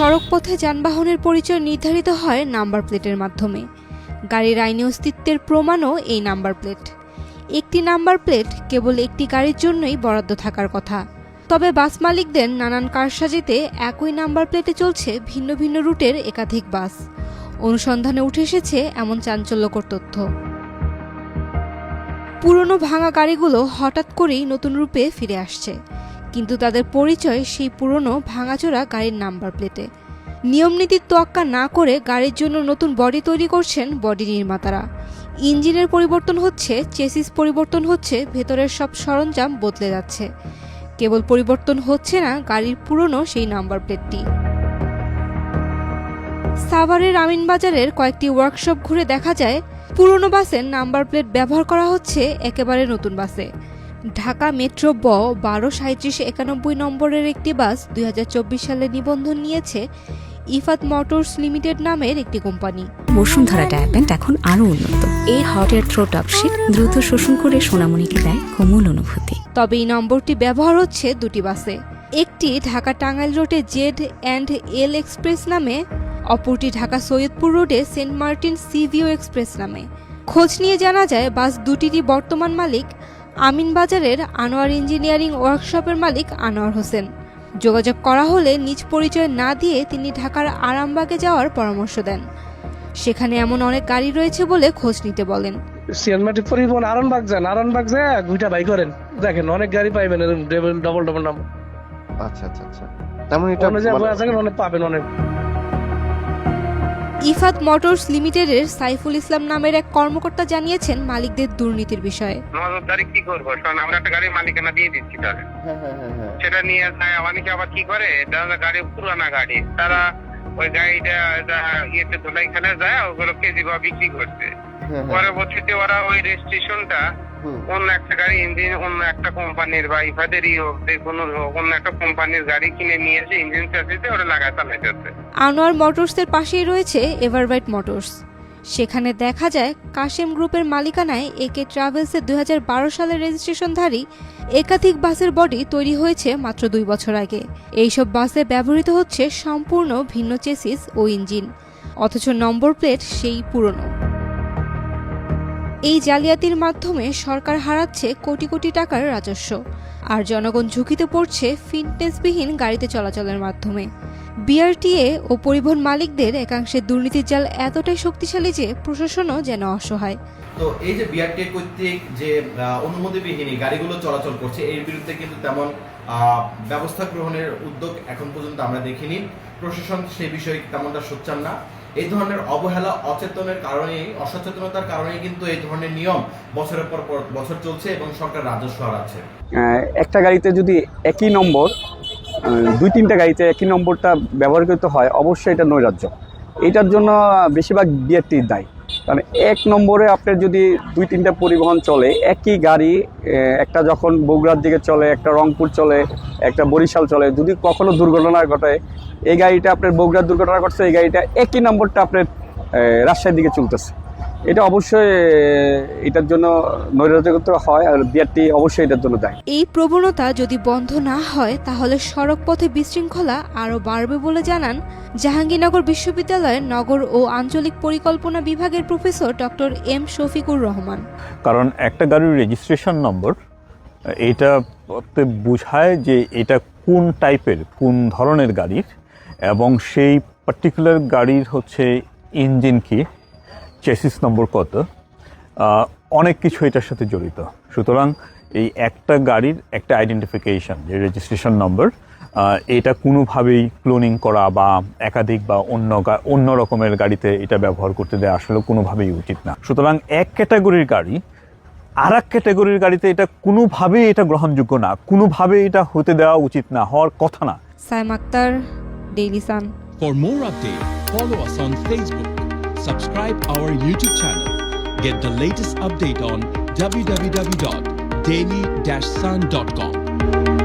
সড়কপথে যানবাহনের পরিচয় নির্ধারিত হয় নাম্বার প্লেটের মাধ্যমে। গাড়ির আইনি অস্তিত্বের প্রমাণও এই নাম্বার প্লেট। একটি নাম্বার প্লেট কেবল একটি গাড়ির জন্যই বরাদ্দ থাকার কথা। তবে বাস মালিকদের নানান কারসাজিতে একই নাম্বার প্লেটে চলছে ভিন্ন ভিন্ন রুটের একাধিক বাস। অনুসন্ধানে উঠে এসেছে এমন চাঞ্চল্যকর তথ্য। পুরনো ভাঙা গাড়িগুলো হঠাৎ করেই নতুন রূপে ফিরে আসছে। কিন্তু তাদের পরিচয় সেই পুরনো ভাঙাচোরা গাড়ির নাম্বার প্লেটে। নিয়মনীতির তোয়াক্কা না করে গাড়ির জন্য নতুন বডি তৈরি করছেন বডি নির্মাতারা। ইঞ্জিনের পরিবর্তন হচ্ছে, চেসিস পরিবর্তন হচ্ছে, ভেতরের সব সরঞ্জাম বদলে যাচ্ছে। কেবল পরিবর্তন হচ্ছে না, গাড়ির পুরনো সেই নাম্বার প্লেটটি। সাভারের আমিনবাজারের কয়েকটি ওয়ার্কশপ ঘুরে দেখা যায়, পুরনো বাসের নাম্বার প্লেট ব্যবহার করা হচ্ছে একেবারে নতুন বাসে। ঢাকা মেট্রো ব বারো সাঁত্রিশ একানব্বই নম্বরের একটি বাস দুই হাজার চব্বিশ সালে নিবন্ধন নিয়েছে ইফাত মোটরস লিমিটেড নামের একটি কোম্পানি। বসুন্ধরা ডায়াপেন্ট এখন আরও উন্নত। এই হট এয়ার থ্রো টপশিট দ্রুত শোষণ করে সোনামণিকে দেয় কোমল অনুভূতি। তবে এই নম্বরটি ব্যবহার হচ্ছে দুটি বাসে। একটি ঢাকা টাঙ্গাইল রোডে জেড অ্যান্ড এল এক্সপ্রেস নামে অপরটি ঢাকা সৈয়দপুর রোডে সেন্ট মার্টিন সিভিও এক্সপ্রেস নামে। খোঁজ নিয়ে জানা যায় বাস দুটিরই বর্তমান মালিক আমিনবাজারের আনোয়ার ইঞ্জিনিয়ারিং ওয়ার্কশপের মালিক আনোয়ার হোসেন। যোগাযোগ করা হলে নিজ পরিচয় না দিয়ে তিনি ঢাকার আরামবাগে যাওয়ার পরামর্শ দেন। সেখানে এমন অনেক গাড়ি রয়েছে বলে খোঁজ নিতে বলেন। সিয়ানমাটি পরিবহন আরনবাগ যান আরনবাগ যায় দুইটা বাই করেন। দেখেন অনেক গাড়ি পাইবেন ডবল ডবল ডবল নাম আচ্ছা আচ্ছা আচ্ছা। তেমন এটা জায়গায় মানে- অনেক পাবেন অনেক। ইফাত মোটরস লিমিটেডের সাইফুল ইসলাম নামের এক কর্মকর্তা জানিয়েছেন মালিকদের দুর্নীতির বিষয়ে। নজরদারি কি করব? কারণ আমরা একটা গাড়ির মালিকানা দিয়ে দিচ্ছি তাদের হ্যাঁ হ্যাঁ হ্যাঁ সেটা নিয়ে যায় অনেকে আবার কি করে? গাড়ি পুরানা গাড়ি। তারা ওই গাড়িটা ইয়েতে ধোলাইখানে যায় ওগুলো কেজি বা বিক্রি করছে। পরবর্তীতে ওরা ওই রেজিস্ট্রেশনটা। অন্য একটা গাড়ি ইঞ্জিন অন্য একটা কোম্পানির বা ইফাদেরই হোক যে কোনো হোক অন্য একটা কোম্পানির গাড়ি কিনে নিয়ে এসে ইঞ্জিন চাষিতে ওরা লাগায় চালাইতেছে। আনোয়ার মোটরসের পাশেই রয়েছে এভারবাইট মোটরস সেখানে দেখা যায় কাশেম গ্রুপের মালিকানায় একে ট্রাভেলসের দুই সালের রেজিস্ট্রেশনধারী একাধিক বাসের বডি তৈরি হয়েছে মাত্র দুই বছর আগে। এইসব বাসে ব্যবহৃত হচ্ছে সম্পূর্ণ ভিন্ন চেসিস ও ইঞ্জিন অথচ নম্বর প্লেট সেই পুরনো। এই জালিয়াতির মাধ্যমে সরকার হারাচ্ছে কোটি কোটি টাকার রাজস্ব। আর জনগণ ঝুঁকিতে পড়ছে ফিটনেসবিহীন গাড়িতে চলাচলের মাধ্যমে। বিআরটিএ ও পরিবহন মালিকদের একাংশের দুর্নীতির জাল এতটাই শক্তিশালী যে প্রশাসনও যেন অসহায়। তো এই যে বিআরটি কর্তৃক যে অনুমতিবিহীন গাড়িগুলো চলাচল করছে, এর বিরুদ্ধে কিন্তু তেমন ব্যবস্থা গ্রহণের উদ্যোগ এখন পর্যন্ত আমরা দেখিনি। প্রশাসন সেই বিষয়ে তেমনটা সোচ্চার না। এই ধরনের অবহেলা অচেতনের কারণে অসচেতনতার কারণে কিন্তু এই ধরনের নিয়ম বছরের পর বছর চলছে এবং সরকার রাজস্ব হারাচ্ছে। একটা গাড়িতে যদি একই নম্বর দুই তিনটা গাড়িতে একই নম্বরটা ব্যবহার করতে হয়, অবশ্যই এটা নৈরাজ্য। এটার জন্য বেশিরভাগ বিআরটি দায়ী। কারণ এক নম্বরে আপনার যদি দুই তিনটা পরিবহন চলে, একই গাড়ি একটা যখন বগুড়ার দিকে চলে, একটা রংপুর চলে, একটা বরিশাল চলে, যদি কখনো দুর্ঘটনা ঘটে, এই গাড়িটা আপনার বগুড়ার দুর্ঘটনা ঘটছে, এই গাড়িটা একই নম্বরটা আপনার রাজশাহীর দিকে চলতেছে। এটা অবশ্যই এটার জন্য নৈরাজ্যগত হয় আর বিআরটি অবশ্যই এটার জন্য দায়ী। এই প্রবণতা যদি বন্ধ না হয় তাহলে সড়কপথে বিশৃঙ্খলা আরও বাড়বে বলে জানান জাহাঙ্গীরনগর বিশ্ববিদ্যালয়ের নগর ও আঞ্চলিক পরিকল্পনা বিভাগের professor doctor M Shafiqur Rahman. কারণ একটা গাড়ির রেজিস্ট্রেশন নম্বর এটা বোঝায় যে এটা কোন টাইপের কোন ধরনের গাড়ির এবং সেই পার্টিকুলার গাড়ির হচ্ছে ইঞ্জিন কি চেসিস নম্বর কত? অনেক কিছু এটার সাথে জড়িত। সুতরাং এই একটা গাড়ির একটা আইডেন্টিফিকেশন যে রেজিস্ট্রেশন নম্বর এটা কোনোভাবেই ক্লোনিং করা বা একাধিক বা অন্য গা- অন্য রকমের গাড়িতে এটা ব্যবহার করতে দেওয়া আসলে কোনোভাবেই উচিত না। সুতরাং এক ক্যাটাগরির গাড়ি আর এক ক্যাটাগরির গাড়িতে এটা কোনোভাবেই এটা গ্রহণযোগ্য না কোনোভাবেই এটা হতে দেওয়া উচিত না হওয়ার কথা না। Saim Akhtar Daily Sun. For more updates, follow us on Facebook, subscribe our YouTube channel, get the latest update on www.daily-sun.com.